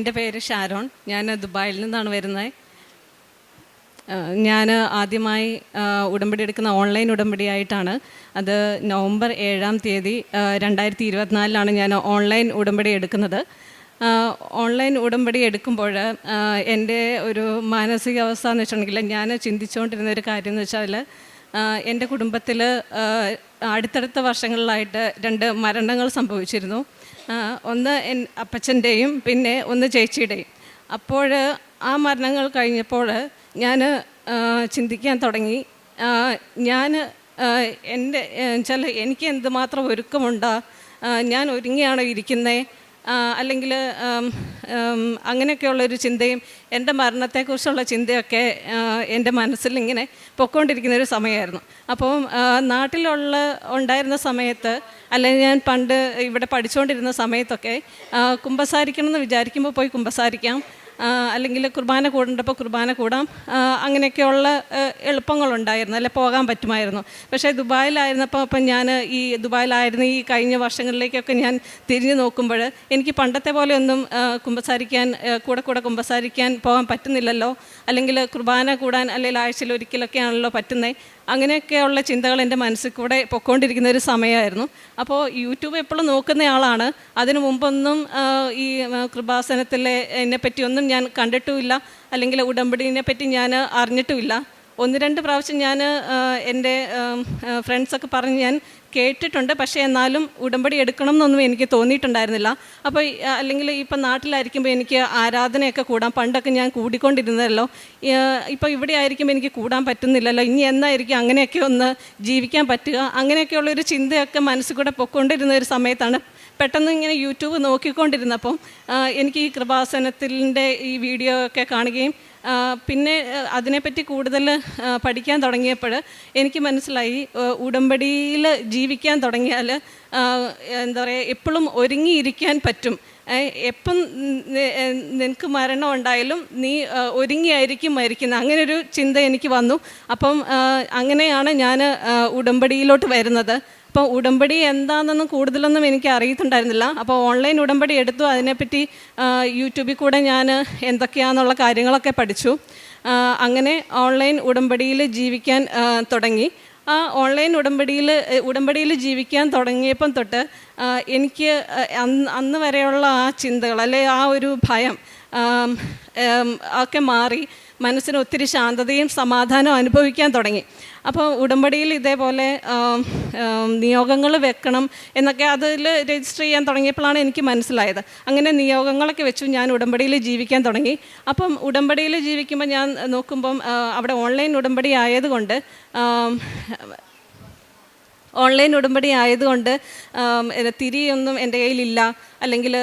എന്റെ പേര് ഷാരോൺ. ഞാൻ ദുബായിൽ നിന്നാണ് വരുന്നത്. ഞാൻ ആദ്യമായി ഉടമ്പടി എടുക്കുന്ന ഓൺലൈൻ ഉടമ്പടിയായിട്ടാണ്. അത് നവംബർ ഏഴാം തീയതി രണ്ടായിരത്തി ഇരുപത്തിനാലിലാണ് ഞാൻ ഓൺലൈൻ ഉടമ്പടി എടുക്കുന്നത്. ഓൺലൈൻ ഉടമ്പടി എടുക്കുമ്പോൾ എന്റെ ഒരു മാനസികാവസ്ഥ എന്ന് വെച്ചിട്ടുണ്ടെങ്കിൽ ഞാൻ ചിന്തിച്ചുകൊണ്ടിരുന്ന ഒരു കാര്യം എന്ന് വെച്ചാൽ എന്റെ കുടുംബത്തിൽ അടുത്തടുത്ത വർഷങ്ങളിലായിട്ട് രണ്ട് മരണങ്ങൾ സംഭവിച്ചിരുന്നു. ഒന്ന് അപ്പച്ചന്റെയും പിന്നെ ഒന്ന് ചേച്ചിയുടെയും. അപ്പോൾ ആ മരണങ്ങൾ കഴിഞ്ഞപ്പോൾ ഞാൻ ചിന്തിക്കാൻ തുടങ്ങി. ഞാൻ എന്റെ ചില എനിക്ക് എന്തുമാത്രം ഒരുക്കമുണ്ടോ? ഞാൻ ഒരുങ്ങിയാണോ ഇരിക്കുന്നത് അല്ലെങ്കിൽ അങ്ങനെയൊക്കെയുള്ളൊരു ചിന്തയും എന്റെ മരണത്തെക്കുറിച്ചുള്ള ചിന്തയൊക്കെ എന്റെ മനസ്സിൽ ഇങ്ങനെ പൊയ്ക്കൊണ്ടിരിക്കുന്ന ഒരു സമയമായിരുന്നു അപ്പോൾ നാട്ടിലുള്ള ഉണ്ടായിരുന്ന സമയത്ത് അല്ലെങ്കിൽ ഞാൻ പണ്ട് ഇവിടെ പഠിച്ചുകൊണ്ടിരുന്ന സമയത്തൊക്കെ കുമ്പസാരിക്കണം എന്ന് വിചാരിക്കുമ്പോൾ പോയി കുമ്പസാരിക്കാം. അല്ലെങ്കിൽ കുർബാന കൂടേണ്ടപ്പോൾ കുർബാന കൂടാം. അങ്ങനെയൊക്കെയുള്ള എളുപ്പങ്ങളുണ്ടായിരുന്നു. അല്ലെ പോകാൻ പറ്റുമായിരുന്നു. പക്ഷേ ദുബായിലായിരുന്നപ്പോൾ അപ്പം ഞാൻ ഈ ദുബായിലായിരുന്ന ഈ കഴിഞ്ഞ വർഷങ്ങളിലേക്കൊക്കെ ഞാൻ തിരിഞ്ഞു നോക്കുമ്പോൾ എനിക്ക് പണ്ടത്തെ പോലെ ഒന്നും ആ, കുമ്പസാരിക്കാൻ കൂടെ കൂടെ കുമ്പസാരിക്കാൻ പോകാൻ പറ്റുന്നില്ലല്ലോ. അല്ലെങ്കിൽ കുർബാന കൂടാൻ അല്ലെങ്കിൽ ആഴ്ചയിൽ ഒരിക്കലൊക്കെയാണല്ലോ പറ്റുന്നത് അങ്ങനെയൊക്കെയുള്ള ചിന്തകൾ എന്റെ മനസ്സിൽ കൂടെ പൊക്കോണ്ടിരിക്കുന്ന ഒരു സമയമായിരുന്നു. അപ്പോൾ യൂട്യൂബ് എപ്പോഴും നോക്കുന്ന ആളാണ്. അതിനു മുമ്പൊന്നും ഈ കൃപാസനത്തിലെ എന്നെപ്പറ്റിയൊന്നും ഞാൻ കണ്ടിട്ടുമില്ല. അല്ലെങ്കിൽ ഉടമ്പടിനെ പറ്റി ഞാൻ അറിഞ്ഞിട്ടുമില്ല. ഒന്ന് രണ്ട് പ്രാവശ്യം ഞാൻ എന്റെ ഫ്രണ്ട്സൊക്കെ പറഞ്ഞ് ഞാൻ കേട്ടിട്ടുണ്ട്. പക്ഷേ എന്നാലും ഉടമ്പടി എടുക്കണം എന്നൊന്നും എനിക്ക് തോന്നിയിട്ടുണ്ടായിരുന്നില്ല. അപ്പോൾ അല്ലെങ്കിൽ ഇപ്പം നാട്ടിലായിരിക്കുമ്പോൾ എനിക്ക് ആരാധനയൊക്കെ കൂടാം. പണ്ടൊക്കെ ഞാൻ കൂടിക്കൊണ്ടിരുന്നതല്ലോ. ഇപ്പോൾ ഇവിടെ ആയിരിക്കുമ്പോൾ എനിക്ക് കൂടാൻ പറ്റുന്നില്ലല്ലോ. ഇനി എന്നായിരിക്കും അങ്ങനെയൊക്കെ ഒന്ന് ജീവിക്കാൻ പറ്റുക? അങ്ങനെയൊക്കെയുള്ളൊരു ചിന്തയൊക്കെ മനസ്സിൽ കൂടെ പൊക്കൊണ്ടിരുന്ന ഒരു സമയത്താണ് പെട്ടെന്ന് ഇങ്ങനെ യൂട്യൂബ് നോക്കിക്കൊണ്ടിരുന്നപ്പം എനിക്ക് ഈ കൃപാസനത്തിന്റെ ഈ വീഡിയോ ഒക്കെ കാണുകയും പിന്നെ അതിനെപ്പറ്റി കൂടുതൽ പഠിക്കാൻ തുടങ്ങിയപ്പോൾ എനിക്ക് മനസ്സിലായി ഉടമ്പടിയിൽ ജീവിക്കാൻ തുടങ്ങിയാൽ എന്താ പറയുക എപ്പോഴും ഒരുങ്ങിയിരിക്കാൻ പറ്റും. എപ്പം നിനക്ക് മരണം ഉണ്ടായാലും നീ ഒരുങ്ങിയായിരിക്കും മരിക്കുന്നത്. അങ്ങനെ ഒരു ചിന്ത എനിക്ക് വന്നു. അപ്പം അങ്ങനെയാണ് ഞാൻ ഉടമ്പടിയിലോട്ട് വരുന്നത്. അപ്പോൾ ഉടമ്പടി എന്താണെന്നൊന്നും കൂടുതലൊന്നും എനിക്ക് അറിയത്തുണ്ടായിരുന്നില്ല. അപ്പോൾ ഓൺലൈൻ ഉടമ്പടി എടുത്തു. അതിനെപ്പറ്റി യൂട്യൂബിൽ കൂടെ ഞാൻ എന്തൊക്കെയാണെന്നുള്ള കാര്യങ്ങളൊക്കെ പഠിച്ചു. അങ്ങനെ ഓൺലൈൻ ഉടമ്പടിയിൽ ജീവിക്കാൻ തുടങ്ങി. ആ ഓൺലൈൻ ഉടമ്പടിയിൽ ഉടമ്പടിയിൽ ജീവിക്കാൻ തുടങ്ങിയപ്പം തൊട്ട് എനിക്ക് അന്ന് വരെയുള്ള ആ ചിന്തകൾ അല്ലെ ആ ഒരു ഭയം ഒക്കെ മാറി. മനസ്സിന് ഒത്തിരി ശാന്തതയും സമാധാനവും അനുഭവിക്കാൻ തുടങ്ങി. അപ്പോൾ ഉടമ്പടിയിൽ ഇതേപോലെ നിയോഗങ്ങൾ വെക്കണം എന്നൊക്കെ അതിൽ രജിസ്റ്റർ ചെയ്യാൻ തുടങ്ങിയപ്പോഴാണ് എനിക്ക് മനസ്സിലായത്. അങ്ങനെ നിയോഗങ്ങളൊക്കെ വെച്ചു ഞാൻ ഉടമ്പടിയിൽ ജീവിക്കാൻ തുടങ്ങി. അപ്പം ഉടമ്പടിയിൽ ജീവിക്കുമ്പോൾ ഞാൻ നോക്കുമ്പം അവിടെ ഓൺലൈൻ ഉടമ്പടി ആയതുകൊണ്ട് ഓൺലൈൻ ഉടമ്പടി ആയതുകൊണ്ട് തിരിയൊന്നും എന്റെ കയ്യിലില്ല അല്ലെങ്കിൽ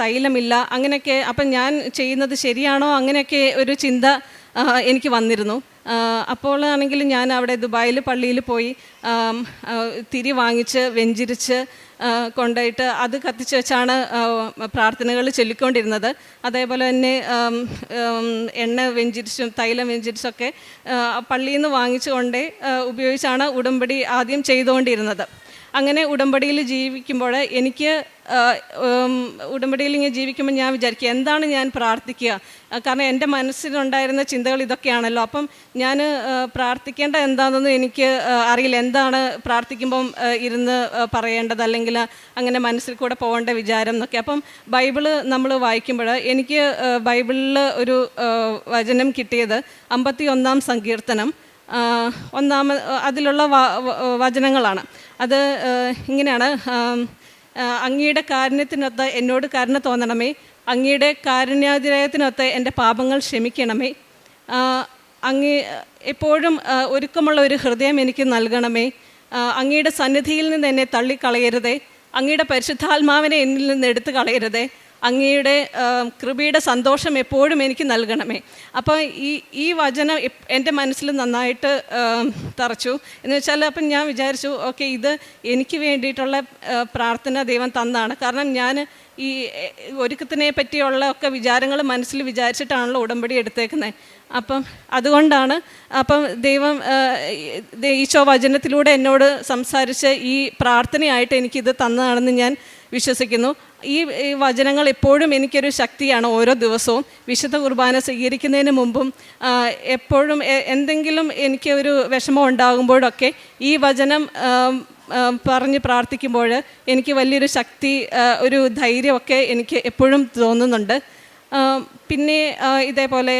തൈലമില്ല അങ്ങനെയൊക്കെ. അപ്പം ഞാൻ ചെയ്യുന്നത് ശരിയാണോ അങ്ങനെയൊക്കെ ഒരു ചിന്ത എനിക്ക് വന്നിരുന്നു. അപ്പോൾ ആണെങ്കിൽ ഞാൻ അവിടെ ദുബായിൽ പള്ളിയിൽ പോയി തിരി വാങ്ങിച്ച് വെഞ്ചിരിച്ച് കൊണ്ടുപോയിട്ട് അത് കത്തിച്ച് വെച്ചാണ് പ്രാർത്ഥനകൾ ചൊല്ലിക്കൊണ്ടിരുന്നത്. അതേപോലെ തന്നെ എണ്ണ വെഞ്ചിരിച്ചും തൈലം വെഞ്ചിരിച്ചൊക്കെ പള്ളിയിൽ നിന്ന് വാങ്ങിച്ചു കൊണ്ടേ ഉപയോഗിച്ചാണ് ഉടമ്പടി ആദ്യം ചെയ്തുകൊണ്ടിരുന്നത്. അങ്ങനെ ഉടമ്പടിയിൽ ജീവിക്കുമ്പോൾ എനിക്ക് ഉടമ്പടിയിൽ ഇങ്ങനെ ജീവിക്കുമ്പോൾ ഞാൻ വിചാരിക്കുക എന്താണ് ഞാൻ പ്രാർത്ഥിക്കുക? കാരണം എന്റെ മനസ്സിലുണ്ടായിരുന്ന ചിന്തകൾ ഇതൊക്കെയാണല്ലോ. അപ്പം ഞാൻ പ്രാർത്ഥിക്കേണ്ട എന്താണെന്ന് എനിക്ക് അറിയില്ല. എന്താണ് പ്രാർത്ഥിക്കുമ്പം ഇരുന്ന് പറയേണ്ടത്? അല്ലെങ്കിൽ അങ്ങനെ മനസ്സിൽ കൂടെ പോകേണ്ട വിചാരം എന്നൊക്കെ. അപ്പം ബൈബിൾ നമ്മൾ വായിക്കുമ്പോൾ എനിക്ക് ബൈബിളിൽ ഒരു വചനം കിട്ടിയത് അമ്പത്തി ഒന്നാം സങ്കീർത്തനം. ഒന്നാമ അതിലുള്ള വചനങ്ങളാണ്. അത് ഇങ്ങനെയാണ്. അങ്ങയുടെ കാരുണ്യത്തിനൊത്ത് എന്നോട് കരുണ തോന്നണമേ. അങ്ങയുടെ കാരുണ്യാതിരയത്തിനൊത്ത് എന്റെ പാപങ്ങൾ ക്ഷമിക്കണമേ. അങ്ങേ എപ്പോഴും ഒരുക്കമുള്ള ഒരു ഹൃദയം എനിക്ക് നൽകണമേ. അങ്ങയുടെ സന്നിധിയിൽ നിന്ന് എന്നെ തള്ളിക്കളയരുതേ. അങ്ങയുടെ പരിശുദ്ധാത്മാവിനെ എന്നിൽ നിന്ന് എടുത്തു കളയരുതേ അങ്ങയുടെ കൃപയുടെ സന്തോഷം എപ്പോഴും എനിക്ക് നൽകണമേ. അപ്പോൾ ഈ ഈ വചനം എന്റെ മനസ്സിൽ നന്നായിട്ട് തറച്ചു. എന്ന് വെച്ചാൽ അപ്പം ഞാൻ വിചാരിച്ചു ഓക്കെ ഇത് എനിക്ക് വേണ്ടിയിട്ടുള്ള പ്രാർത്ഥന ദൈവം തന്നാണ്. കാരണം ഞാൻ ഈ ഒരുക്കത്തിനെ പറ്റിയുള്ള ഒക്കെ വിചാരങ്ങൾ മനസ്സിൽ വിചാരിച്ചിട്ടാണല്ലോ ഉടമ്പടി എടുത്തേക്കുന്നത് അപ്പം അതുകൊണ്ടാണ് അപ്പം ദൈവം ഈശോ വചനത്തിലൂടെ എന്നോട് സംസാരിച്ച് ഈ പ്രാർത്ഥനയായിട്ട് എനിക്കിത് തന്നതാണെന്ന് ഞാൻ വിശ്വസിക്കുന്നു. ഈ വചനങ്ങൾ എപ്പോഴും എനിക്കൊരു ശക്തിയാണ് ഓരോ ദിവസവും വിശുദ്ധ കുർബാന സ്വീകരിക്കുന്നതിന് മുമ്പും എപ്പോഴും എന്തെങ്കിലും എനിക്ക് ഒരു വിഷമം ഉണ്ടാകുമ്പോഴൊക്കെ ഈ വചനം പറഞ്ഞ് പ്രാർത്ഥിക്കുമ്പോൾ എനിക്ക് വലിയൊരു ശക്തി ഒരു ധൈര്യമൊക്കെ എനിക്ക് എപ്പോഴും തോന്നുന്നുണ്ട്. പിന്നെ ഇതേപോലെ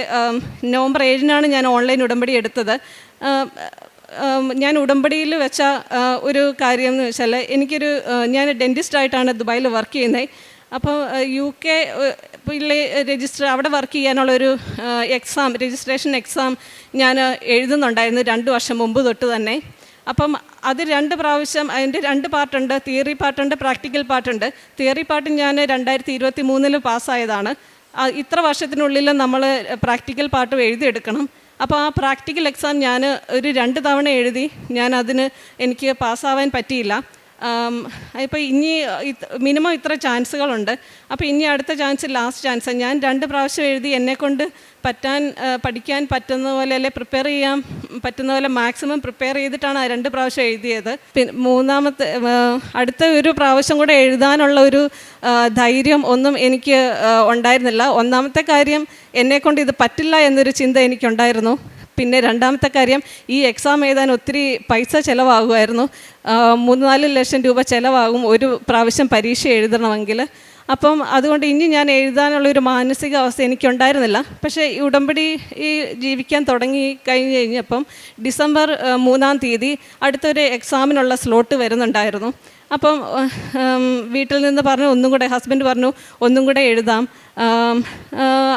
നവംബർ ഏഴിനാണ് ഞാൻ ഓൺലൈൻ ഉടമ്പടി എടുത്തത്. ഞാൻ ഉടമ്പടിയിൽ വെച്ച ഒരു കാര്യം എന്ന് വെച്ചാൽ എനിക്കൊരു ഞാൻ ഡെന്റിസ്റ്റായിട്ടാണ് ദുബായിൽ വർക്ക് ചെയ്യുന്നത് അപ്പോൾ യു കെ രജിസ്റ്റർ അവിടെ വർക്ക് ചെയ്യാനുള്ളൊരു എക്സാം രജിസ്ട്രേഷൻ എക്സാം ഞാൻ എഴുതുന്നുണ്ടായിരുന്നു രണ്ട് വർഷം മുമ്പ് തൊട്ട് തന്നെ. അപ്പം അത് രണ്ട് പ്രാവശ്യം അതിന്റെ രണ്ട് പാർട്ടുണ്ട് തിയറി പാർട്ടുണ്ട് പ്രാക്ടിക്കൽ പാർട്ടുണ്ട് തിയറി പാർട്ട് ഞാൻ രണ്ടായിരത്തി ഇരുപത്തി മൂന്നിൽ പാസ്സായതാണ് ഇത്ര വർഷത്തിനുള്ളിൽ നമ്മൾ പ്രാക്ടിക്കൽ പാർട്ടും എഴുതിയെടുക്കണം. അപ്പോൾ ആ പ്രാക്ടിക്കൽ എക്സാം ഞാൻ ഒരു രണ്ട് തവണ എഴുതി ഞാൻ അതിന് എനിക്ക് പാസ്സാവാൻ പറ്റിയില്ല. ഇപ്പോൾ ഇനി മിനിമം ഇത്ര ചാൻസുകളുണ്ട്. അപ്പോൾ ഇനി അടുത്ത ചാൻസ് ലാസ്റ്റ് ചാൻസ് ഞാൻ രണ്ട് പ്രാവശ്യം എഴുതി എന്നെക്കൊണ്ട് പറ്റാൻ പഠിക്കാൻ പറ്റുന്ന പോലെ അല്ലെ പ്രിപ്പയർ ചെയ്യാൻ പറ്റുന്ന പോലെ മാക്സിമം പ്രിപ്പയർ ചെയ്തിട്ടാണ് ആ രണ്ട് പ്രാവശ്യം എഴുതിയത്. പിന്നെ മൂന്നാമത്തെ അടുത്ത ഒരു പ്രാവശ്യം കൂടെ എഴുതാനുള്ള ഒരു ധൈര്യം ഒന്നും എനിക്ക് ഉണ്ടായിരുന്നില്ല. ഒന്നാമത്തെ കാര്യം എന്നെക്കൊണ്ട് ഇത് പറ്റില്ല എന്നൊരു ചിന്ത എനിക്കുണ്ടായിരുന്നു. പിന്നെ രണ്ടാമത്തെ കാര്യം ഈ എക്സാം എഴുതാൻ ഒത്തിരി പൈസ ചിലവാകുമായിരുന്നു. മൂന്ന് നാല് ലക്ഷം രൂപ ചിലവാകും ഒരു പ്രാവശ്യം പരീക്ഷ എഴുതണമെങ്കിൽ. അപ്പം അതുകൊണ്ട് ഇനി ഞാൻ എഴുതാനുള്ള ഒരു മാനസികാവസ്ഥ എനിക്കുണ്ടായിരുന്നില്ല. പക്ഷേ ഈ ഉടമ്പടി ഈ ജീവിക്കാൻ തുടങ്ങി കഴിഞ്ഞ് കഴിഞ്ഞപ്പം ഡിസംബർ മൂന്നാം തീയതി അടുത്തൊരു എക്സാമിനുള്ള സ്ലോട്ട് വരുന്നുണ്ടായിരുന്നു. അപ്പം വീട്ടിൽ നിന്ന് പറഞ്ഞു ഒന്നും കൂടെ ഹസ്ബൻഡ് പറഞ്ഞു ഒന്നും കൂടെ എഴുതാം.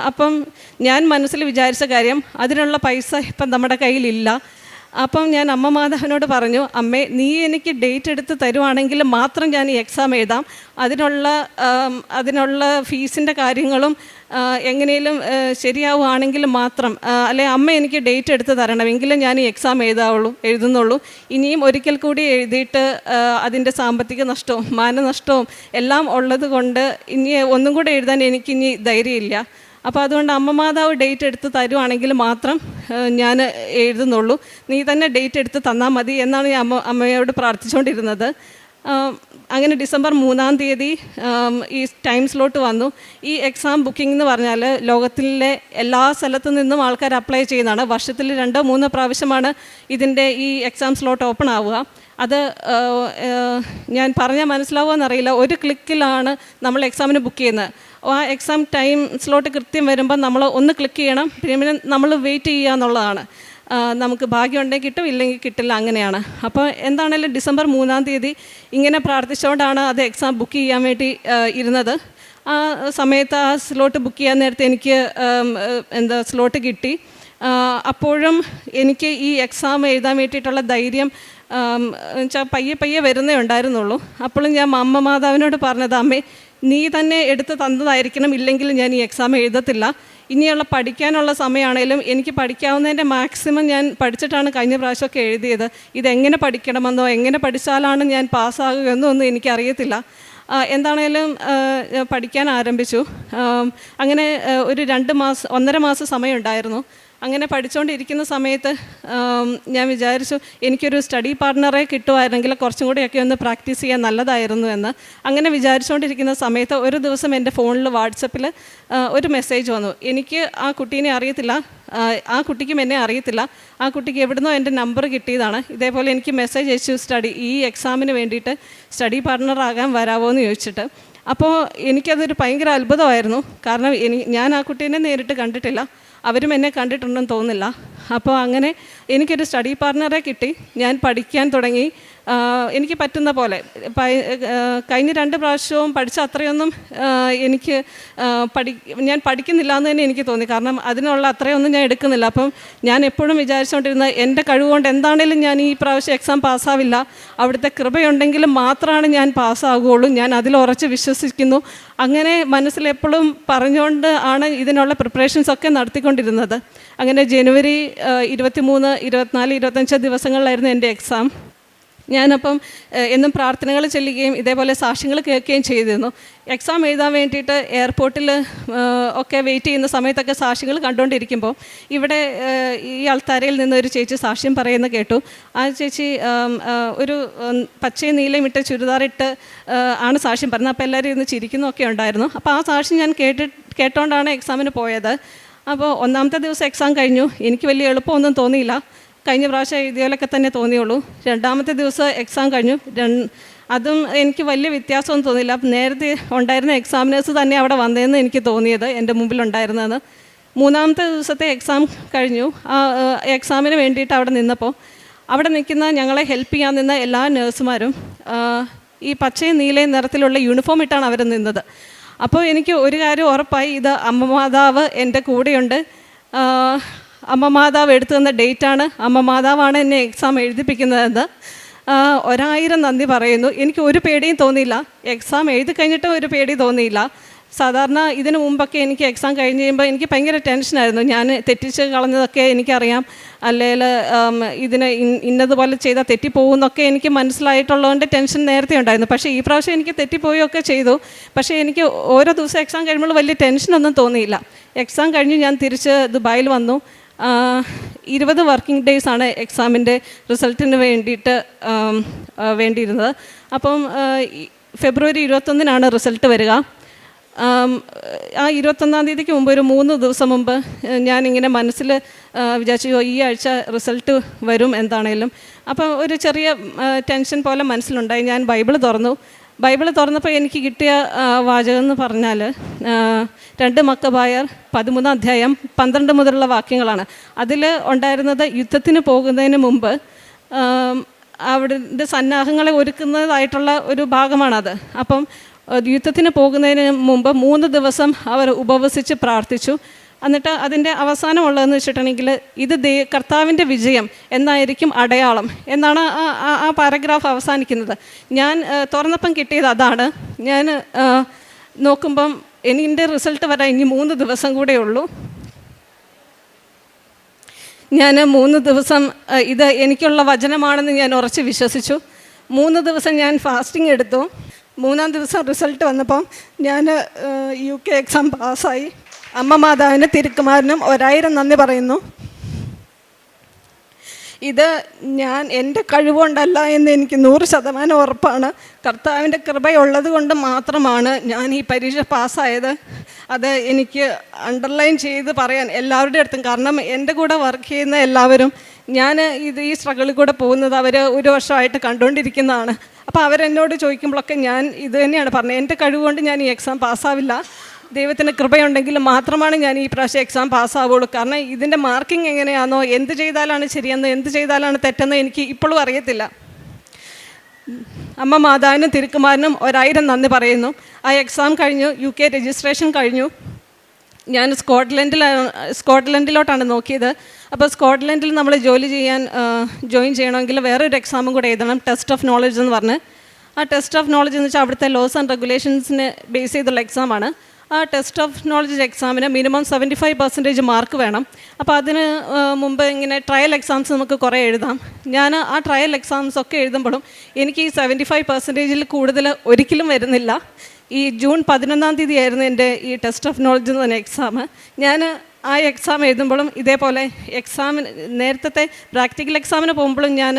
അപ്പം ഞാൻ മനസ്സിൽ വിചാരിച്ച കാര്യം അതിനുള്ള പൈസ ഇപ്പം നമ്മുടെ കയ്യിലില്ല. അപ്പം ഞാൻ അമ്മ മാധവനോട് പറഞ്ഞു അമ്മേ നീ എനിക്ക് ഡേറ്റ് എടുത്ത് തരുവാണെങ്കിൽ മാത്രം ഞാൻ ഈ എക്സാം എഴുതാം. അതിനുള്ള അതിനുള്ള ഫീസിന്റെ കാര്യങ്ങളും എങ്ങനെയും ശരിയാവുകയാണെങ്കിൽ മാത്രം അല്ലെ അമ്മ എനിക്ക് ഡേറ്റ് എടുത്ത് തരണം. എങ്കിലും ഞാൻ ഈ എക്സാം എഴുതാവുള്ളൂ എഴുതുന്നുള്ളൂ. ഇനിയും ഒരിക്കൽ കൂടി എഴുതിയിട്ട് അതിന്റെ സാമ്പത്തിക നഷ്ടവും മാനനഷ്ടവും എല്ലാം ഉള്ളത് കൊണ്ട് ഇനി ഒന്നും കൂടെ എഴുതാൻ എനിക്കിനി ധൈര്യമില്ല. അപ്പോൾ അതുകൊണ്ട് അമ്മ മാതാവ് ഡേറ്റ് എടുത്ത് തരുവാണെങ്കിൽ മാത്രം ഞാൻ എഴുതുന്നുള്ളൂ. നീ തന്നെ ഡേറ്റ് എടുത്ത് തന്നാൽ മതി എന്നാണ് ഞാൻ അമ്മ അമ്മയോട് പ്രാർത്ഥിച്ചുകൊണ്ടിരുന്നത്. അങ്ങനെ ഡിസംബർ മൂന്നാം തീയതി ഈ ടൈം സ്ലോട്ട് വന്നു. ഈ എക്സാം ബുക്കിംഗ് എന്ന് പറഞ്ഞാൽ ലോകത്തിലെ എല്ലാ സ്ഥലത്തു നിന്നും ആൾക്കാർ അപ്ലൈ ചെയ്യുന്നതാണ്. വർഷത്തിൽ രണ്ടോ മൂന്നോ പ്രാവശ്യമാണ് ഇതിന്റെ ഈ എക്സാം സ്ലോട്ട് ഓപ്പൺ ആവുക. അത് ഞാൻ പറഞ്ഞാൽ മനസ്സിലാവുമോ എന്നറിയില്ല ഒരു ക്ലിക്കിലാണ് നമ്മൾ എക്സാമിന് ബുക്ക് ചെയ്യുന്നത്. ആ എക്സാം ടൈം സ്ലോട്ട് കൃത്യം വരുമ്പോൾ നമ്മൾ ഒന്ന് ക്ലിക്ക് ചെയ്യണം. പിന്നെ നമ്മൾ വെയിറ്റ് ചെയ്യുക എന്നുള്ളതാണ്. നമുക്ക് ഭാഗ്യമുണ്ടെങ്കിൽ കിട്ടും ഇല്ലെങ്കിൽ കിട്ടില്ല അങ്ങനെയാണ്. അപ്പോൾ എന്താണേലും ഡിസംബർ മൂന്നാം തീയതി ഇങ്ങനെ പ്രാർത്ഥിച്ചുകൊണ്ടാണ് അത് എക്സാം ബുക്ക് ചെയ്യാൻ വേണ്ടി ഇരുന്നത്. ആ സമയത്ത് ആ സ്ലോട്ട് ബുക്ക് ചെയ്യാൻ നേരത്തെ എനിക്ക് എന്താ സ്ലോട്ട് കിട്ടി. അപ്പോഴും എനിക്ക് ഈ എക്സാം എഴുതാൻ വേണ്ടിയിട്ടുള്ള ധൈര്യം വെച്ചാൽ പയ്യെ പയ്യെ വരുന്നേ ഉണ്ടായിരുന്നുള്ളൂ. അപ്പോഴും ഞാൻ അമ്മ മാതാവിനോട് പറഞ്ഞത് അമ്മേ നീ തന്നെ എടുത്ത് തന്നതായിരിക്കണം ഇല്ലെങ്കിൽ ഞാൻ ഈ എക്സാം എഴുതത്തില്ല. ഇനിയുള്ള പഠിക്കാനുള്ള സമയമാണേലും എനിക്ക് പഠിക്കാവുന്നതിന്റെ മാക്സിമം ഞാൻ പഠിച്ചിട്ടാണ് കഴിഞ്ഞ പ്രാവശ്യമൊക്കെ എഴുതിയത്. ഇതെങ്ങനെ പഠിക്കണമെന്നോ എങ്ങനെ പഠിച്ചാലാണ് ഞാൻ പാസ്സാകുമെന്നോ ഒന്നും എനിക്കറിയത്തില്ല. എന്താണേലും പഠിക്കാൻ ആരംഭിച്ചു. അങ്ങനെ ഒരു രണ്ട് മാസം ഒന്നര മാസം സമയമുണ്ടായിരുന്നു. അങ്ങനെ പഠിച്ചുകൊണ്ടിരിക്കുന്ന സമയത്ത് ഞാൻ വിചാരിച്ചു എനിക്കൊരു സ്റ്റഡി പാർട്ട്ണറെ കിട്ടുമായിരുന്നെങ്കിൽ കുറച്ചും കൂടെയൊക്കെ ഒന്ന് പ്രാക്ടീസ് ചെയ്യാൻ നല്ലതായിരുന്നു എന്ന്. അങ്ങനെ വിചാരിച്ചുകൊണ്ടിരിക്കുന്ന സമയത്ത് ഒരു ദിവസം എന്റെ ഫോണിൽ വാട്സപ്പിൽ ഒരു മെസ്സേജ് വന്നു. എനിക്ക് ആ കുട്ടീനെ അറിയത്തില്ല ആ, ആ കുട്ടിക്കും എന്നെ അറിയത്തില്ല. ആ കുട്ടിക്ക് എവിടുന്നോ എന്റെ നമ്പർ കിട്ടിയതാണ്. ഇതേപോലെ എനിക്ക് മെസ്സേജ് അയച്ചു സ്റ്റഡി ഈ എക്സാമിന് വേണ്ടിയിട്ട് സ്റ്റഡി പാർട്ട്ണറാകാൻ വരാമോ എന്ന് ചോദിച്ചിട്ട്. അപ്പോൾ എനിക്കതൊരു ഭയങ്കര അത്ഭുതമായിരുന്നു. കാരണം എനി ഞാൻ ആ കുട്ടീനെ നേരിട്ട് കണ്ടിട്ടില്ല. അവരും എന്നെ കണ്ടിട്ടുണ്ടെന്ന് തോന്നുന്നില്ല. അപ്പോൾ അങ്ങനെ എനിക്കൊരു സ്റ്റഡി പാർട്ണറെ കിട്ടി. ഞാൻ പഠിക്കാൻ തുടങ്ങി. എനിക്ക് പറ്റുന്ന പോലെ. കഴിഞ്ഞ രണ്ട് പ്രാവശ്യവും പഠിച്ച അത്രയൊന്നും എനിക്ക് പഠി ഞാൻ പഠിക്കുന്നില്ല എന്ന് തന്നെ എനിക്ക് തോന്നി. കാരണം അതിനുള്ള അത്രയൊന്നും ഞാൻ എടുക്കുന്നില്ല. അപ്പം ഞാൻ എപ്പോഴും വിചാരിച്ചുകൊണ്ടിരുന്നത് എന്റെ കഴിവുകൊണ്ട് എന്താണേലും ഞാൻ ഈ പ്രാവശ്യം എക്സാം പാസ്സാവില്ല. അവിടുത്തെ കൃപയുണ്ടെങ്കിലും മാത്രമാണ് ഞാൻ പാസ്സാകുകയുള്ളൂ ഞാൻ അതിൽ ഉറച്ച് വിശ്വസിക്കുന്നു. അങ്ങനെ മനസ്സിൽ എപ്പോഴും പറഞ്ഞുകൊണ്ട് ആണ് ഇതിനുള്ള പ്രിപ്പറേഷൻസ് ഒക്കെ നടത്തിക്കൊണ്ടിരുന്നത്. അങ്ങനെ ജനുവരി ഇരുപത്തി മൂന്ന് ഇരുപത്തിനാല് ഇരുപത്തഞ്ച് ദിവസങ്ങളിലായിരുന്നു എന്റെ എക്സാം ഞാനപ്പം എന്നും പ്രാർത്ഥനകൾ ചെല്ലുകയും ഇതേപോലെ സാക്ഷ്യങ്ങൾ കേൾക്കുകയും ചെയ്തിരുന്നു. എക്സാം എഴുതാൻ വേണ്ടിയിട്ട് എയർപോർട്ടിൽ ഒക്കെ വെയിറ്റ് ചെയ്യുന്ന സമയത്തൊക്കെ സാക്ഷ്യങ്ങൾ കണ്ടുകൊണ്ടിരിക്കുമ്പോൾ ഇവിടെ ഈ അൾത്താരയിൽ നിന്ന് ഒരു ചേച്ചി സാക്ഷ്യം പറയുന്നത് കേട്ടു. ആ ചേച്ചി ഒരു പച്ചയും നീലയും ഇട്ട് ചുരിദാറിട്ട് ആണ് സാക്ഷ്യം പറഞ്ഞത്. അപ്പോൾ എല്ലാവരും ഇന്ന് ചിരിക്കുന്നൊക്കെ ഉണ്ടായിരുന്നു. അപ്പോൾ ആ സാക്ഷ്യം ഞാൻ കേട്ടി കേട്ടോണ്ടാണ് എക്സാമിന് പോയത്. അപ്പോൾ ഒന്നാമത്തെ ദിവസം എക്സാം കഴിഞ്ഞു. എനിക്ക് വലിയ എളുപ്പമൊന്നും തോന്നിയില്ല. കഴിഞ്ഞ പ്രാവശ്യം എഴുതിയാലൊക്കെ തന്നെ തോന്നിയുള്ളൂ. രണ്ടാമത്തെ ദിവസം എക്സാം കഴിഞ്ഞു. അതും എനിക്ക് വലിയ വ്യത്യാസമൊന്നും തോന്നിയില്ല. നേരത്തെ ഉണ്ടായിരുന്ന എക്സാമിനേഴ്സ് തന്നെ അവിടെ വന്നതെന്ന് എനിക്ക് തോന്നിയത് എന്റെ മുമ്പിലുണ്ടായിരുന്നതെന്ന്. മൂന്നാമത്തെ ദിവസത്തെ എക്സാം കഴിഞ്ഞു. ആ എക്സാമിന് വേണ്ടിയിട്ട് അവിടെ നിന്നപ്പോൾ അവിടെ നിൽക്കുന്ന ഞങ്ങളെ ഹെൽപ്പ് ചെയ്യാൻ നിന്ന എല്ലാ നേഴ്സുമാരും ഈ പച്ചയും നീലയും നിറത്തിലുള്ള യൂണിഫോം ഇട്ടാണ് അവർ നിന്നത്. അപ്പോൾ എനിക്ക് ഒരു കാര്യം ഉറപ്പായി ഇത് അമ്മ മാതാവ് എന്റെ കൂടെയുണ്ട്. അമ്മ മാതാവ് എടുത്തു തന്ന ഡേറ്റാണ്. അമ്മ മാതാവാണ് എന്നെ എക്സാം എഴുതിപ്പിക്കുന്നതെന്ന്. ഒരായിരം നന്ദി പറയുന്നു. എനിക്ക് ഒരു പേടിയും തോന്നിയില്ല. എക്സാം എഴുതി കഴിഞ്ഞിട്ടും ഒരു പേടി തോന്നിയില്ല. സാധാരണ ഇതിനു മുമ്പൊക്കെ എനിക്ക് എക്സാം കഴിഞ്ഞ് കഴിയുമ്പോൾ എനിക്ക് ഭയങ്കര ടെൻഷനായിരുന്നു ഞാൻ തെറ്റിച്ച് കളഞ്ഞതൊക്കെ എനിക്കറിയാം. അല്ലെങ്കിൽ ഇതിന് ഇന്നതുപോലെ ചെയ്താൽ തെറ്റിപ്പോകുമെന്നൊക്കെ എനിക്ക് മനസ്സിലായിട്ടുള്ളതുകൊണ്ട് ടെൻഷൻ നേരത്തെ ഉണ്ടായിരുന്നു. പക്ഷേ ഈ പ്രാവശ്യം എനിക്ക് തെറ്റിപ്പോയൊക്കെ ചെയ്തു. പക്ഷേ എനിക്ക് ഓരോ ദിവസം എക്സാം കഴിയുമ്പോൾ വലിയ ടെൻഷനൊന്നും തോന്നിയില്ല. എക്സാം കഴിഞ്ഞ് ഞാൻ തിരിച്ച് ദുബായിൽ വന്നു. ഇരുപത് വർക്കിംഗ് ഡേയ്സ് ആണ് എക്സാമിന്റെ റിസൾട്ടിന് വേണ്ടിയിട്ട് വേണ്ടിയിരുന്നത്. അപ്പം ഫെബ്രുവരി ഇരുപത്തൊന്നിനാണ് റിസൾട്ട് വരിക. ആ ഇരുപത്തൊന്നാം തീയതിക്ക് മുമ്പ് ഒരു മൂന്ന് ദിവസം മുമ്പ് ഞാനിങ്ങനെ മനസ്സിൽ വിചാരിച്ചു ഈ ആഴ്ച റിസൾട്ട് വരും എന്താണേലും. അപ്പം ഒരു ചെറിയ ടെൻഷൻ പോലെ മനസ്സിലുണ്ടായി. ഞാൻ ബൈബിൾ തുറന്നു. ബൈബിൾ തുറന്നപ്പോൾ എനിക്ക് കിട്ടിയ വാചകം എന്ന് പറഞ്ഞാൽ രണ്ട് മക്കബായർ പതിമൂന്നാം അധ്യായം പന്ത്രണ്ട് മുതലുള്ള വാക്യങ്ങളാണ്. അതിൽ ഉണ്ടായിരുന്നത് യുദ്ധത്തിന് പോകുന്നതിന് മുമ്പ് അവിടുത്തെ സന്നാഹങ്ങളെ ഒരുക്കുന്നതായിട്ടുള്ള ഒരു ഭാഗമാണത്. അപ്പം യുദ്ധത്തിന് പോകുന്നതിന് മുമ്പ് മൂന്ന് ദിവസം അവർ ഉപവസിച്ച് പ്രാർത്ഥിച്ചു. എന്നിട്ട് അതിന്റെ അവസാനമുള്ളതെന്ന് വെച്ചിട്ടുണ്ടെങ്കിൽ ഇത് ദേ കർത്താവിന്റെ വിജയം എന്നായിരിക്കും അടയാളം എന്നാണ് ആ പാരഗ്രാഫ് അവസാനിക്കുന്നത്. ഞാൻ തുറന്നപ്പം കിട്ടിയത് അതാണ്. ഞാൻ നോക്കുമ്പം എനിന്റെ റിസൾട്ട് വരാൻ ഇനി മൂന്ന് ദിവസം കൂടെ ഉള്ളൂ. ഞാൻ മൂന്ന് ദിവസം ഇത് എനിക്കുള്ള വചനമാണെന്ന് ഞാൻ ഉറച്ച് വിശ്വസിച്ചു. മൂന്ന് ദിവസം ഞാൻ ഫാസ്റ്റിംഗ് എടുത്തു. മൂന്നാം ദിവസം റിസൾട്ട് വന്നപ്പോൾ ഞാൻ യു കെ എക്സാം പാസ്സായി. അമ്മ മാതാവിന് തിരുക്കുമാരനും ഒരായിരം നന്ദി പറയുന്നു. ഇത് ഞാൻ എന്റെ കഴിവുകൊണ്ടല്ല എന്ന് എനിക്ക് നൂറ് ശതമാനം ഉറപ്പാണ്. കർത്താവിന്റെ കൃപയുള്ളത് കൊണ്ട് മാത്രമാണ് ഞാൻ ഈ പരീക്ഷ പാസ്സായത്. അത് എനിക്ക് അണ്ടർലൈൻ ചെയ്ത് പറയാൻ എല്ലാവരുടെ അടുത്തും കാരണം എന്റെ കൂടെ വർക്ക് ചെയ്യുന്ന എല്ലാവരും ഞാൻ ഇത് ഈ സ്ട്രഗിളിൽ കൂടെ പോകുന്നത് അവർ ഒരു വർഷമായിട്ട് കണ്ടുകൊണ്ടിരിക്കുന്നതാണ്. അപ്പോൾ അവരെന്നോട് ചോദിക്കുമ്പോഴൊക്കെ ഞാൻ ഇത് തന്നെയാണ് പറഞ്ഞത്. എന്റെ കഴിവുകൊണ്ട് ഞാൻ ഈ എക്സാം പാസ്സാവില്ല ദൈവത്തിന് കൃപയുണ്ടെങ്കിൽ മാത്രമാണ് ഞാൻ ഈ പ്രാവശ്യം എക്സാം പാസ്സാവുള്ളൂ കാരണം ഇതിന്റെ മാർക്കിംഗ് എങ്ങനെയാണോ എന്ത് ചെയ്താലാണ് ശരിയെന്ന് എന്ത് ചെയ്താലാണ് തെറ്റെന്ന് എനിക്ക് ഇപ്പോഴും അറിയത്തില്ല. അമ്മ മാതാവിനും തിരുക്കുമാരനും ഒരായിരം നന്ദി പറയുന്നു. ആ എക്സാം കഴിഞ്ഞു യു കെ രജിസ്ട്രേഷൻ കഴിഞ്ഞു. ഞാൻ സ്കോട്ട്ലൻഡിലാണ് സ്കോട്ട്ലൻഡിലോട്ടാണ് നോക്കിയത്. അപ്പോൾ സ്കോട്ട്ലൻഡിൽ നമ്മൾ ജോലി ചെയ്യാൻ ജോയിൻ ചെയ്യണമെങ്കിൽ വേറെ ഒരു എക്സാമും കൂടെ എഴുതണം. ടെസ്റ്റ് ഓഫ് നോളജ് എന്ന് പറഞ്ഞ്. ആ ടെസ്റ്റ് ഓഫ് നോളജ് എന്ന് വെച്ചാൽ അവിടുത്തെ ലോസ് ആൻഡ് റെഗുലേഷൻസിനെ ബേസ് ചെയ്തുള്ള എക്സാമാണ് ആ ടെസ്റ്റ് ഓഫ് നോളജ് എക്സാമിന് minimum seventy five percentage mark വേണം. അപ്പോൾ അതിന് മുമ്പ് ഇങ്ങനെ ട്രയൽ എക്സാംസ് നമുക്ക് കുറേ എഴുതാം. ഞാൻ ആ ട്രയൽ എക്സാംസ് ഒക്കെ എഴുതുമ്പോഴും എനിക്ക് ഈ സെവന്റി ഫൈവ് പെർസെന്റേജിൽ കൂടുതൽ ഒരിക്കലും വരുന്നില്ല. ഈ ജൂൺ പതിനൊന്നാം തീയതി ആയിരുന്നു എന്റെ ഈ ടെസ്റ്റ് ഓഫ് നോളജ് എന്ന് പറഞ്ഞ എക്സാം ഞാൻ ആ എക്സാം എഴുതുമ്പോഴും ഇതേപോലെ എക്സാമിന് നേരത്തെ പ്രാക്ടിക്കൽ എക്സാമിന് പോകുമ്പോഴും ഞാൻ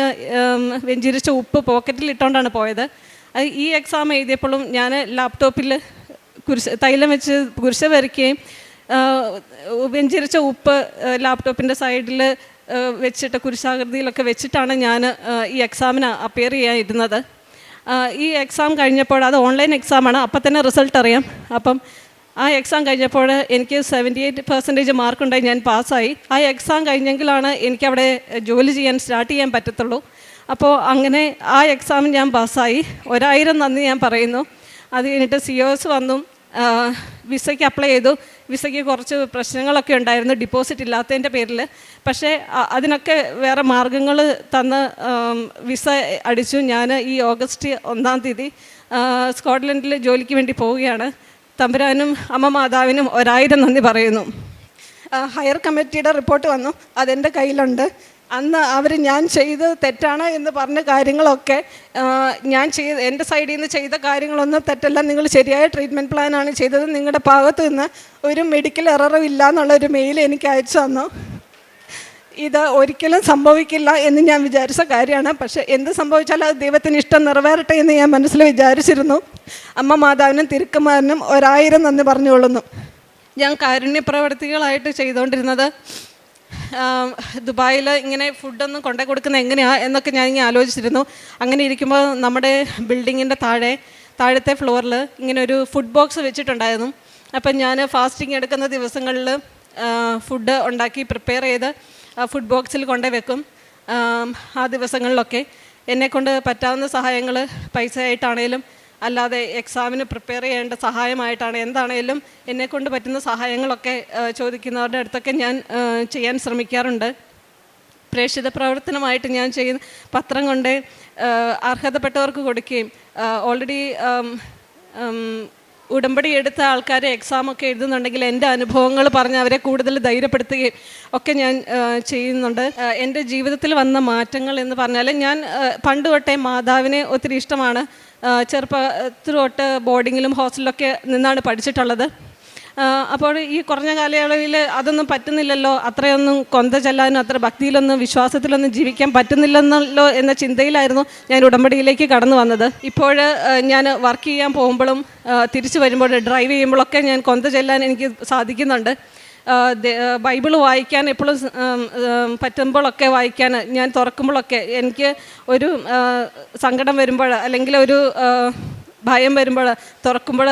വെഞ്ചിരിച്ച ഉപ്പ് പോക്കറ്റിൽ ഇട്ടുകൊണ്ടാണ് പോയത്. ഈ എക്സാം എഴുതിയപ്പോഴും ഞാൻ ലാപ്ടോപ്പിൽ കുരിശ് തൈലം വെച്ച് കുരിശ് വരയ്ക്കുകയും വെഞ്ചിരിച്ച ഉപ്പ് ലാപ്ടോപ്പിന്റെ സൈഡിൽ വെച്ചിട്ട് കുരിശാകൃതിയിലൊക്കെ വെച്ചിട്ടാണ് ഞാൻ ഈ എക്സാമിന് അപ്പിയർ ചെയ്യാനിരുന്നത് ഈ എക്സാം കഴിഞ്ഞപ്പോൾ അത് ഓൺലൈൻ എക്സാമാണ് അപ്പം തന്നെ റിസൾട്ട് അറിയാം. അപ്പം ആ എക്സാം കഴിഞ്ഞപ്പോൾ എനിക്ക് സെവന്റി എയ്റ്റ് പെർസെന്റേജ് മാർക്കുണ്ടായി ഞാൻ പാസ്സായി. ആ എക്സാം കഴിഞ്ഞെങ്കിലാണ് എനിക്കവിടെ ജോലി ചെയ്യാൻ സ്റ്റാർട്ട് ചെയ്യാൻ പറ്റത്തുള്ളൂ. അപ്പോൾ അങ്ങനെ ആ എക്സാം ഞാൻ പാസ്സായി. ഒരായിരം നന്ദി ഞാൻ പറയുന്നു. അത് കഴിഞ്ഞിട്ട് സി ഒ എസ് വന്നു. വിസയ്ക്ക് അപ്ലൈ ചെയ്തു. വിസയ്ക്ക് കുറച്ച് പ്രശ്നങ്ങളൊക്കെ ഉണ്ടായിരുന്നു ഡിപ്പോസിറ്റ് ഇല്ലാത്തതിന്റെ പേരിൽ. പക്ഷേ അതിനൊക്കെ വേറെ മാർഗങ്ങൾ തന്ന് വിസ അടിച്ചു. ഞാൻ ഈ ഓഗസ്റ്റ് ഒന്നാം തീയതി സ്കോട്ട്ലൻഡിൽ ജോലിക്ക് വേണ്ടി പോവുകയാണ്. തമ്പുരാനും അമ്മ മാതാവിനും ഒരായിരം നന്ദി പറയുന്നു. ഹയർ കമ്മിറ്റിയുടെ റിപ്പോർട്ട് വന്നു. അതെന്റെ കയ്യിലുണ്ട്. അന്ന് അവർ ഞാൻ ചെയ്ത് തെറ്റാണ് എന്ന് പറഞ്ഞ കാര്യങ്ങളൊക്കെ ഞാൻ ചെയ്ത് എന്റെ സൈഡിൽ നിന്ന് ചെയ്ത കാര്യങ്ങളൊന്നും തെറ്റല്ല. നിങ്ങൾ ശരിയായ ട്രീറ്റ്മെന്റ് പ്ലാനാണ് ചെയ്തത്. നിങ്ങളുടെ ഭാഗത്ത് നിന്ന് ഒരു മെഡിക്കൽ എററും ഇല്ല എന്നുള്ളൊരു മെയിൽ എനിക്ക് അയച്ചു തന്നു. ഇത് ഒരിക്കലും സംഭവിക്കില്ല എന്ന് ഞാൻ വിചാരിച്ച കാര്യമാണ്. പക്ഷേ എന്ത് സംഭവിച്ചാലും അത് ദൈവത്തിന് ഇഷ്ടം നിറവേറട്ടെ എന്ന് ഞാൻ മനസ്സിൽ വിചാരിച്ചിരുന്നു. അമ്മ മാതാവിനും തിരുക്കുമാരനും ഒരായിരം നന്ദി പറഞ്ഞുകൊള്ളുന്നു. ഞാൻ കാരുണ്യ പ്രവർത്തികളായിട്ട് ചെയ്തുകൊണ്ടിരുന്നത് ദുബായിൽ ഇങ്ങനെ ഫുഡൊന്നും കൊണ്ടു കൊടുക്കുന്നത് എങ്ങനെയാണ് എന്നൊക്കെ ഞാൻ ഇങ്ങനെ ആലോചിച്ചിരുന്നു. അങ്ങനെ ഇരിക്കുമ്പോൾ നമ്മുടെ ബിൽഡിങ്ങിന്റെ താഴെ താഴത്തെ ഫ്ലോറിൽ ഇങ്ങനെ ഒരു ഫുഡ് ബോക്സ് വെച്ചിട്ടുണ്ടായിരുന്നു. അപ്പം ഞാൻ ഫാസ്റ്റിംഗ് എടുക്കുന്ന ദിവസങ്ങളിൽ ഫുഡ് ഉണ്ടാക്കി പ്രിപ്പയർ ചെയ്ത് ഫുഡ് ബോക്സിൽ കൊണ്ടേ വെക്കും. ആ ദിവസങ്ങളിലൊക്കെ. എന്നെക്കൊണ്ട് പറ്റാവുന്ന സഹായങ്ങൾ പൈസ ആയിട്ടാണേലും അല്ലാതെ എക്സാമിന് പ്രിപ്പയർ ചെയ്യേണ്ട സഹായമായിട്ടാണ് എന്താണേലും എന്നെക്കൊണ്ട് പറ്റുന്ന സഹായങ്ങളൊക്കെ ചോദിക്കുന്നവരുടെ അടുത്തൊക്കെ ഞാൻ ചെയ്യാൻ ശ്രമിക്കാറുണ്ട്. പ്രേക്ഷിത പ്രവർത്തനമായിട്ട് ഞാൻ ചെയ്യുന്ന പത്രം കൊണ്ട് അർഹതപ്പെട്ടവർക്ക് കൊടുക്കുകയും ഓൾറെഡി ഉടമ്പടി എടുത്ത ആൾക്കാരെ എക്സാമൊക്കെ എഴുതുന്നുണ്ടെങ്കിൽ എന്റെ അനുഭവങ്ങൾ പറഞ്ഞ് അവരെ കൂടുതൽ ധൈര്യപ്പെടുത്തുകയും ഒക്കെ ഞാൻ ചെയ്യുന്നുണ്ട്. എന്റെ ജീവിതത്തിൽ വന്ന മാറ്റങ്ങൾ എന്ന് പറഞ്ഞാൽ ഞാൻ പണ്ട് തൊട്ടേ മാതാവിനെ ഒത്തിരി ഇഷ്ടമാണ്. തൊട്ട് ബോർഡിങ്ങിലും ഹോസ്റ്റലിലൊക്കെ നിന്നാണ് പഠിച്ചിട്ടുള്ളത്. അപ്പോൾ ഈ കുറഞ്ഞ കാലയളവിൽ അതൊന്നും പറ്റുന്നില്ലല്ലോ? അത്രയൊന്നും കൊന്ത ചെല്ലാനും അത്ര ഭക്തിയിലൊന്നും വിശ്വാസത്തിലൊന്നും ജീവിക്കാൻ പറ്റുന്നില്ലെന്നല്ലോ എന്ന ചിന്തയിലായിരുന്നു ഞാൻ ഉടമ്പടിയിലേക്ക് കടന്നു വന്നത്. ഇപ്പോൾ ഞാൻ വർക്ക് ചെയ്യാൻ പോകുമ്പോഴും തിരിച്ചു വരുമ്പോൾ ഡ്രൈവ് ചെയ്യുമ്പോഴൊക്കെ ഞാൻ കൊന്ത ചെല്ലാൻ എനിക്ക് സാധിക്കുന്നുണ്ട്. ബൈബിൾ വായിക്കാൻ എപ്പോഴും പറ്റുമ്പോഴൊക്കെ വായിക്കാൻ ഞാൻ തുറക്കുമ്പോഴൊക്കെ എനിക്ക് ഒരു സങ്കടം വരുമ്പോൾ അല്ലെങ്കിൽ ഒരു ഭയം വരുമ്പോൾ തുറക്കുമ്പോൾ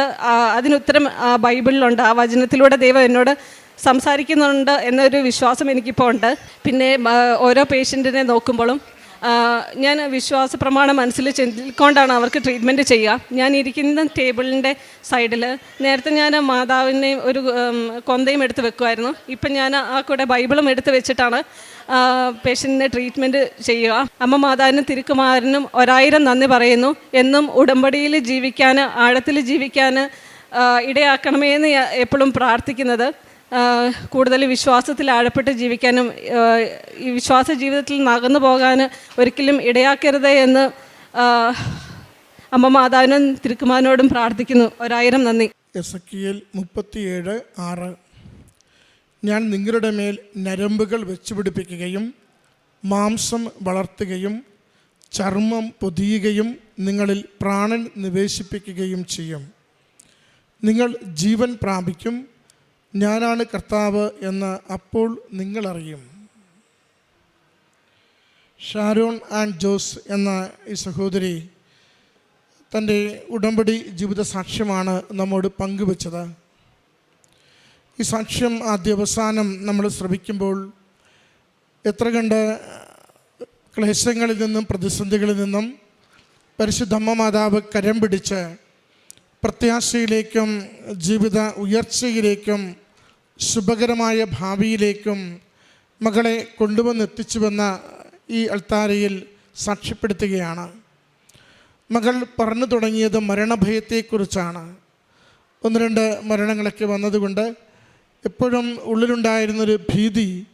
അതിനുത്തരം ബൈബിളിലുണ്ട്. ആ വചനത്തിലൂടെ ദൈവം എന്നോട് സംസാരിക്കുന്നുണ്ട് എന്നൊരു വിശ്വാസം എനിക്കിപ്പോൾ ഉണ്ട്. പിന്നെ ഓരോ പേഷ്യന്റിനെ നോക്കുമ്പോഴും ഞാൻ വിശ്വാസ പ്രമാണം മനസ്സിൽ ചെല്ലിക്കൊണ്ടാണ് അവർക്ക് ട്രീറ്റ്മെന്റ് ചെയ്യുക. ഞാൻ ഇരിക്കുന്ന ടേബിളിന്റെ സൈഡിൽ നേരത്തെ ഞാൻ മാതാവിനെയും ഒരു കൊന്തയും എടുത്ത് വെക്കുമായിരുന്നു ഇപ്പം ഞാൻ ആ കൂടെ ബൈബിളും എടുത്ത് വെച്ചിട്ടാണ് പേഷ്യന്റിനെ ട്രീറ്റ്മെന്റ് ചെയ്യുക. അമ്മ മാതാവിനും തിരുക്കുമാരനും ഒരായിരം നന്ദി പറയുന്നു. എന്നും ഉടമ്പടിയിൽ ജീവിക്കാൻ ആഴത്തിൽ ജീവിക്കാൻ ഇടയാക്കണമേ എന്ന് എപ്പോഴും പ്രാർത്ഥിക്കുന്നത്. കൂടുതൽ വിശ്വാസത്തിൽ ആഴപ്പെട്ട് ജീവിക്കാനും ഈ വിശ്വാസ ജീവിതത്തിൽ നകന്നു പോകാൻ ഒരിക്കലും ഇടയാക്കരുത് എന്ന് അമ്മ മാതാവിനും തിരുക്കുമാനോടും പ്രാർത്ഥിക്കുന്നു. ഒരായിരം നന്ദി. എസ് എസക്കിയൽ മുപ്പത്തിയേഴ് ആറ്. ഞാൻ നിങ്ങളുടെ മേൽ നരമ്പുകൾ വെച്ചുപിടിപ്പിക്കുകയും മാംസം വളർത്തുകയും ചർമ്മം പൊതിയുകയും നിങ്ങളിൽ പ്രാണൻ നിവേശിപ്പിക്കുകയും ചെയ്യും. നിങ്ങൾ ജീവൻ പ്രാപിക്കും. ഞാനാണ് കർത്താവ് എന്ന് അപ്പോൾ നിങ്ങളറിയും. ഷാരോൺ ആൻഡ് ജോസ് എന്ന ഈ സഹോദരി തന്റെ ഉടമ്പടി ജീവിത സാക്ഷ്യമാണ് നമ്മോട് പങ്കുവച്ചത്. ഈ സാക്ഷ്യം ആദ്യ അവസാനം നമ്മൾ ശ്രമിക്കുമ്പോൾ എത്ര കണ്ട് ക്ലേശങ്ങളിൽ നിന്നും പ്രതിസന്ധികളിൽ നിന്നും പരിശുദ്ധമ്മ മാതാവ് കരം പിടിച്ച് പ്രത്യാശയിലേക്കും ജീവിത ഉയർച്ചയിലേക്കും ശുഭകരമായ ഭാവിയിലേക്കും മകളെ കൊണ്ടുവന്നെത്തിച്ചുവെന്ന ഈ അൾത്താരയിൽ സാക്ഷ്യപ്പെടുത്തുകയാണ്. മകൾ പറഞ്ഞു തുടങ്ങിയത് മരണഭയത്തെക്കുറിച്ചാണ്. ഒന്ന് രണ്ട് മരണങ്ങളൊക്കെ വന്നതുകൊണ്ട് എപ്പോഴും ഉള്ളിലുണ്ടായിരുന്നൊരു ഭീതി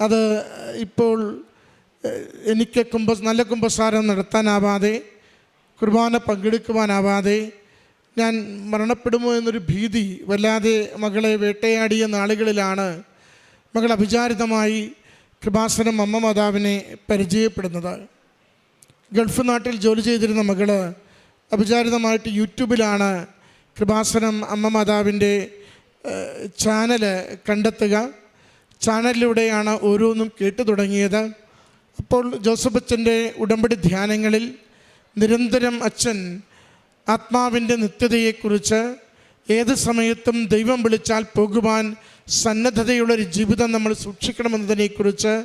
അത് ഇപ്പോൾ എനിക്ക് കുംഭ നല്ല കുംഭസാരം നടത്താനാവാതെ കുർബാന പങ്കെടുക്കുവാനാവാതെ ഞാൻ മരണപ്പെടുമോ എന്നൊരു ഭീതി വല്ലാതെ മകളെ വേട്ടയാടിയ നാളുകളിലാണ് മകൾ അഭിചാരിതമായി കൃപാസനം അമ്മ മാതാവിനെ പരിചയപ്പെടുന്നത്. ഗൾഫ് നാട്ടിൽ ജോലി ചെയ്തിരുന്ന മകൾ അഭിചാരിതമായിട്ട് യൂട്യൂബിലാണ് കൃപാസനം അമ്മ മാതാവിന്റെ ചാനൽ കണ്ടെത്തുക. ചാനലിലൂടെയാണ് ഓരോന്നും കേട്ടു തുടങ്ങിയത്. അപ്പോൾ ജോസഫ് അച്ഛന്റെ ഉടമ്പടി ധ്യാനങ്ങളിൽ നിരന്തരം അച്ഛൻ ആത്മാവിന്റെ നിത്യതയെക്കുറിച്ച് ഏത് സമയത്തും ദൈവം വിളിച്ചാൽ പോകുവാൻ സന്നദ്ധതയുള്ളൊരു ജീവിതം നമ്മൾ സൂക്ഷിക്കണമെന്നതിനെക്കുറിച്ച്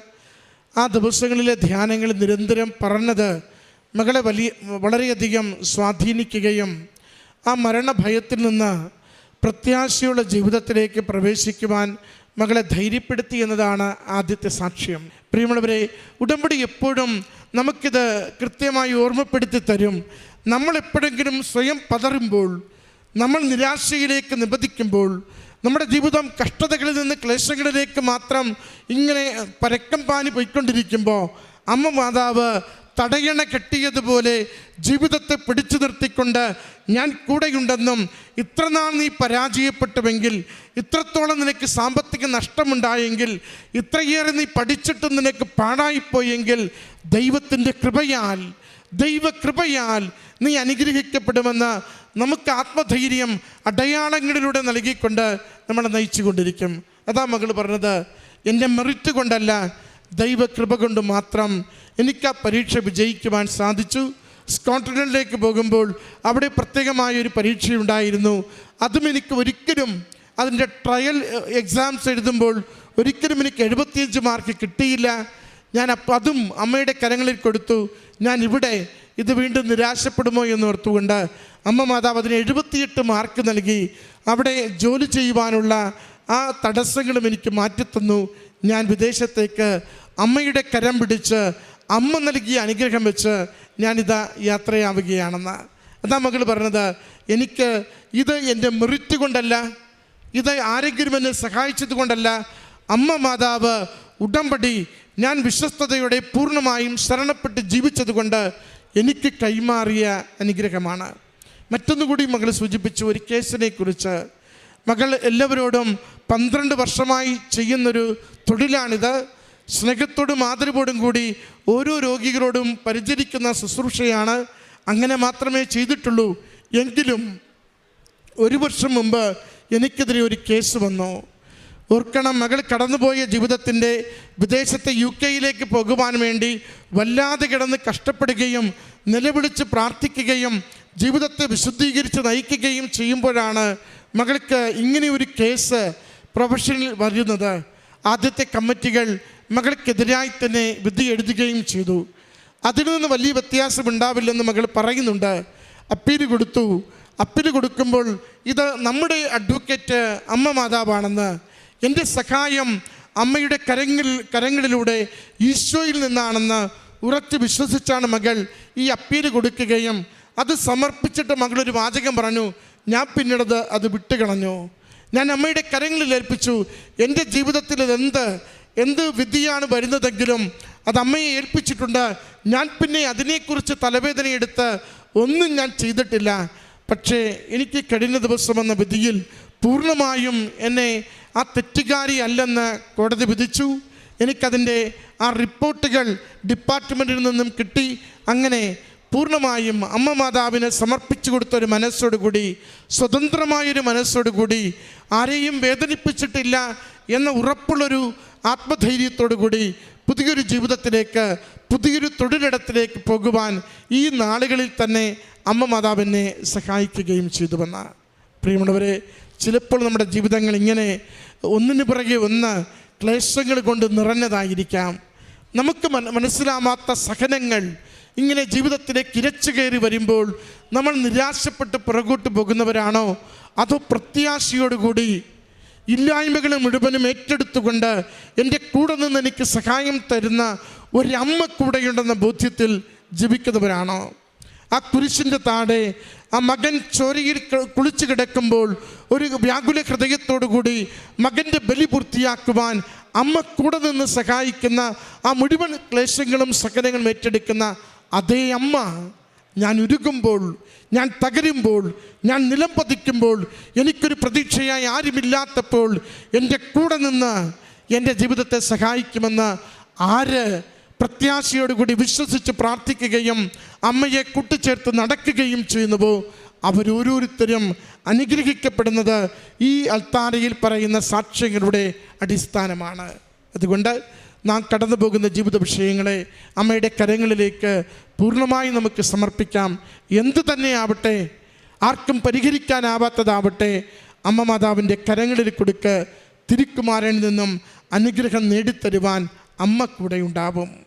ആ ദിവസങ്ങളിലെ ധ്യാനങ്ങൾ നിരന്തരം പറഞ്ഞത് മകളെ വലിയ വളരെയധികം സ്വാധീനിക്കുകയും ആ മരണഭയത്തിൽ നിന്ന് പ്രത്യാശയുള്ള ജീവിതത്തിലേക്ക് പ്രവേശിക്കുവാൻ മകളെ ധൈര്യപ്പെടുത്തി എന്നതാണ് ആദ്യത്തെ സാക്ഷ്യം. പ്രിയമുള്ളവരെ ഉടമ്പടി എപ്പോഴും നമുക്കിത് കൃത്യമായി ഓർമ്മപ്പെടുത്തി തരും. നമ്മൾ എപ്പോഴെങ്കിലും സ്വയം പതറുമ്പോൾ നമ്മൾ നിരാശയിലേക്ക് നിബന്ധിക്കുമ്പോൾ നമ്മുടെ ജീവിതം കഷ്ടതകളിൽ നിന്ന് ക്ലേശങ്ങളിലേക്ക് മാത്രം ഇങ്ങനെ പരക്കം പാനി പോയിക്കൊണ്ടിരിക്കുമ്പോൾ അമ്മ മാതാവ് തടയണ കെട്ടിയതുപോലെ ജീവിതത്തെ പിടിച്ചു നിർത്തിക്കൊണ്ട് ഞാൻ കൂടെയുണ്ടെന്നും ഇത്രനാൾ നീ പരാജയപ്പെട്ടുവെങ്കിൽ ഇത്രത്തോളം നിനക്ക് സാമ്പത്തിക നഷ്ടമുണ്ടായെങ്കിൽ ഇത്രയേറെ നീ പഠിച്ചിട്ടും നിനക്ക് പാടായിപ്പോയെങ്കിൽ ദൈവത്തിന്റെ കൃപയാൽ ദൈവകൃപയാൽ നീ അനുഗ്രഹിക്കപ്പെടുമെന്ന് നമുക്ക് ആത്മധൈര്യം അടയാളങ്ങളിലൂടെ നൽകിക്കൊണ്ട് നമ്മളെ നയിച്ചു കൊണ്ടിരിക്കും അതാ മകൾ പറഞ്ഞത് എന്റെ മെറിറ്റ് കൊണ്ടല്ല ദൈവകൃപ കൊണ്ട് മാത്രം എനിക്ക് ആ പരീക്ഷ വിജയിക്കുവാൻ സാധിച്ചു. സ്കോട്ട്ലൻഡിലേക്ക് പോകുമ്പോൾ അവിടെ പ്രത്യേകമായ ഒരു പരീക്ഷയുണ്ടായിരുന്നു അതും എനിക്ക് ഒരിക്കലും അതിന്റെ ട്രയൽ എക്സാംസ് എഴുതുമ്പോൾ ഒരിക്കലും എനിക്ക് എഴുപത്തിയഞ്ച് മാർക്ക് കിട്ടിയില്ല. ഞാൻ അപ്പം അതും അമ്മയുടെ കരങ്ങളിൽ കൊടുത്തു. ഞാൻ ഇവിടെ ഇത് വീണ്ടും നിരാശപ്പെടുമോ എന്ന് ഓർത്തുകൊണ്ട് അമ്മ മാതാവ് അതിന് എഴുപത്തിയെട്ട് മാർക്ക് നൽകി. അവിടെ ജോലി ചെയ്യുവാനുള്ള ആ തടസ്സങ്ങളും എനിക്ക് മാറ്റിത്തന്നു. ഞാൻ വിദേശത്തേക്ക് അമ്മയുടെ കരം പിടിച്ച് അമ്മ നൽകിയ അനുഗ്രഹം വെച്ച് ഞാനിതാ യാത്രയാവുകയാണെന്ന്. അതാ മകൾ പറഞ്ഞത്? എനിക്ക് ഇത് എന്റെ മെറിറ്റ് കൊണ്ടല്ല ഇത് ആരെങ്കിലും എന്നെ സഹായിച്ചത് കൊണ്ടല്ല. അമ്മ മാതാവ് ഉടമ്പടി ഞാൻ വിശ്വസ്തയോടെ പൂർണമായും ശരണപ്പെട്ട് ജീവിച്ചതുകൊണ്ട് എനിക്ക് കൈമാറിയ അനുഗ്രഹമാണ്. മറ്റൊന്നുകൂടി മകൾ സൂചിപ്പിച്ചു ഒരു കേസിനെ കുറിച്ച് മകൾ എല്ലാവരോടും പന്ത്രണ്ട് വർഷമായി ചെയ്യുന്നൊരു തൊഴിലാണിത്. സ്നേഹത്തോടും ആദരവോടും കൂടി ഓരോ രോഗികളോടും പരിചരിക്കുന്ന ശുശ്രൂഷയാണ്. അങ്ങനെ മാത്രമേ ചെയ്തിട്ടുള്ളൂ. എങ്കിലും ഒരു വർഷം മുമ്പ് എനിക്കെതിരെ ഒരു കേസ് വന്നു. ഓർക്കണം മകൾ കടന്നുപോയ ജീവിതത്തിന്റെ വിദേശത്തെ യു കെയിലേക്ക് പോകുവാൻ വേണ്ടി വല്ലാതെ കിടന്ന് കഷ്ടപ്പെടുകയും നിലവിളിച്ച് പ്രാർത്ഥിക്കുകയും ജീവിതത്തെ വിശുദ്ധീകരിച്ച് നയിക്കുകയും ചെയ്യുമ്പോഴാണ് മകൾക്ക് ഇങ്ങനെ ഒരു കേസ് പ്രൊഫഷനിൽ വരുന്നത്. ആദ്യത്തെ കമ്മിറ്റികൾ മകൾക്കെതിരായി തന്നെ വിധി എഴുതുകയും ചെയ്തു. അതിൽ നിന്ന് വലിയ വ്യത്യാസം ഉണ്ടാവില്ലെന്ന് മകൾ പറയുന്നുണ്ട്. അപ്പീൽ കൊടുത്തു. അപ്പീൽ കൊടുക്കുമ്പോൾ ഇത് നമ്മുടെ അഡ്വക്കേറ്റ് അമ്മ മാതാവാണെന്ന് എന്റെ സഹായം അമ്മയുടെ കരങ്ങളിൽ കരങ്ങളിലൂടെ ഈശോയിൽ നിന്നാണെന്ന് ഉറച്ച് വിശ്വസിച്ചാണ് മകൾ ഈ അപ്പീൽ കൊടുക്കുകയും അത് സമർപ്പിച്ചിട്ട് മകളൊരു വാചകം പറഞ്ഞു. ഞാൻ പിന്നീടത് അത് വിട്ടുകളഞ്ഞു. ഞാൻ അമ്മയുടെ കരങ്ങളിൽ ഏൽപ്പിച്ചു എന്റെ ജീവിതത്തിൽ എന്ത്? എന്ത് വിധിയാണ് വരുന്നതെങ്കിലും അത് അമ്മയെ ഏൽപ്പിച്ചിട്ടുണ്ട്. ഞാൻ പിന്നെ അതിനെക്കുറിച്ച് തലവേദനയെടുത്ത് ഒന്നും ഞാൻ ചെയ്തിട്ടില്ല. പക്ഷേ എനിക്ക് കഴിഞ്ഞ ദിവസം എന്ന വിധിയിൽ പൂർണമായും എന്നെ ആ തെറ്റുകാരി അല്ലെന്ന് കോടതി വിധിച്ചു. എനിക്കതിന്റെ ആ റിപ്പോർട്ടുകൾ ഡിപ്പാർട്ട്മെന്റിൽ നിന്നും കിട്ടി. അങ്ങനെ പൂർണമായും അമ്മ മാതാവിന് സമർപ്പിച്ചു കൊടുത്തൊരു മനസ്സോടുകൂടി സ്വതന്ത്രമായൊരു മനസ്സോടുകൂടി ആരെയും വേദനിപ്പിച്ചിട്ടില്ല എന്ന ഉറപ്പുള്ളൊരു ആത്മധൈര്യത്തോടു കൂടി പുതിയൊരു ജീവിതത്തിലേക്ക് പുതിയൊരു തൊഴിലിടത്തിലേക്ക് പോകുവാൻ ഈ നാളുകളിൽ തന്നെ അമ്മ മാതാവിനെ സഹായിക്കുകയും ചെയ്തുവെന്ന പ്രിയമുള്ളവരെ ചിലപ്പോൾ നമ്മുടെ ജീവിതങ്ങൾ ഇങ്ങനെ ഒന്നിനു പിറകെ ഒന്ന് ക്ലേശങ്ങൾ കൊണ്ട് നിറഞ്ഞതായിരിക്കാം. നമുക്ക് മന മനസ്സിലാവാത്ത സഹനങ്ങൾ ഇങ്ങനെ ജീവിതത്തിലേക്ക് ഇരച്ചു കയറി വരുമ്പോൾ നമ്മൾ നിരാശപ്പെട്ട് പുറകോട്ട് പോകുന്നവരാണോ? അതോ പ്രത്യാശയോടുകൂടി ഇല്ലായ്മകൾ മുഴുവനും ഏറ്റെടുത്തുകൊണ്ട് എന്റെ കൂടെ നിന്ന് എനിക്ക് സഹായം തരുന്ന ഒരമ്മ കൂടെയുണ്ടെന്ന ബോധ്യത്തിൽ ജീവിക്കുന്നവരാണോ? ആ കുരിശിന്റെ താഴെ ആ മകൻ ചോരയിൽ കുളിച്ചു കിടക്കുമ്പോൾ ഒരു വ്യാകുല ഹൃദയത്തോടു കൂടി മകന്റെ ബലി പൂർത്തിയാക്കുവാൻ അമ്മ കൂടെ നിന്ന് സഹായിക്കുന്ന ആ മുഴുവൻ ക്ലേശങ്ങളും സകലങ്ങളും ഏറ്റെടുക്കുന്ന അതേ അമ്മ ഞാൻ ഉരുകുമ്പോൾ ഞാൻ തകരുമ്പോൾ ഞാൻ നിലം പതിക്കുമ്പോൾ എനിക്കൊരു പ്രതീക്ഷയായി ആരുമില്ലാത്തപ്പോൾ എന്റെ കൂടെ നിന്ന് എന്റെ ജീവിതത്തെ സഹായിക്കുമെന്ന് ആര് പ്രത്യാശയോടുകൂടി വിശ്വസിച്ച് പ്രാർത്ഥിക്കുകയും അമ്മയെ കൂട്ടിച്ചേർത്ത് നടക്കുകയും ചെയ്യുന്നുവോ? അവരോരോരുത്തരും അനുഗ്രഹിക്കപ്പെടുന്നത് ഈ അൽത്താരയിൽ പറയുന്ന സാക്ഷ്യങ്ങളുടെ അടിസ്ഥാനമാണ്. അതുകൊണ്ട് നാം കടന്നു പോകുന്ന ജീവിത വിഷയങ്ങളെ അമ്മയുടെ കരങ്ങളിലേക്ക് പൂർണമായി നമുക്ക് സമർപ്പിക്കാം. എന്തു തന്നെയാവട്ടെ ആർക്കും പരിഹരിക്കാനാവാത്തതാവട്ടെ അമ്മ മാതാവിന്റെ കരങ്ങളിൽ കൊടുക്ക് തിരുക്കുമാരനിൽ നിന്നും അനുഗ്രഹം നേടിത്തരുവാൻ അമ്മ കൂടെ ഉണ്ടാവും.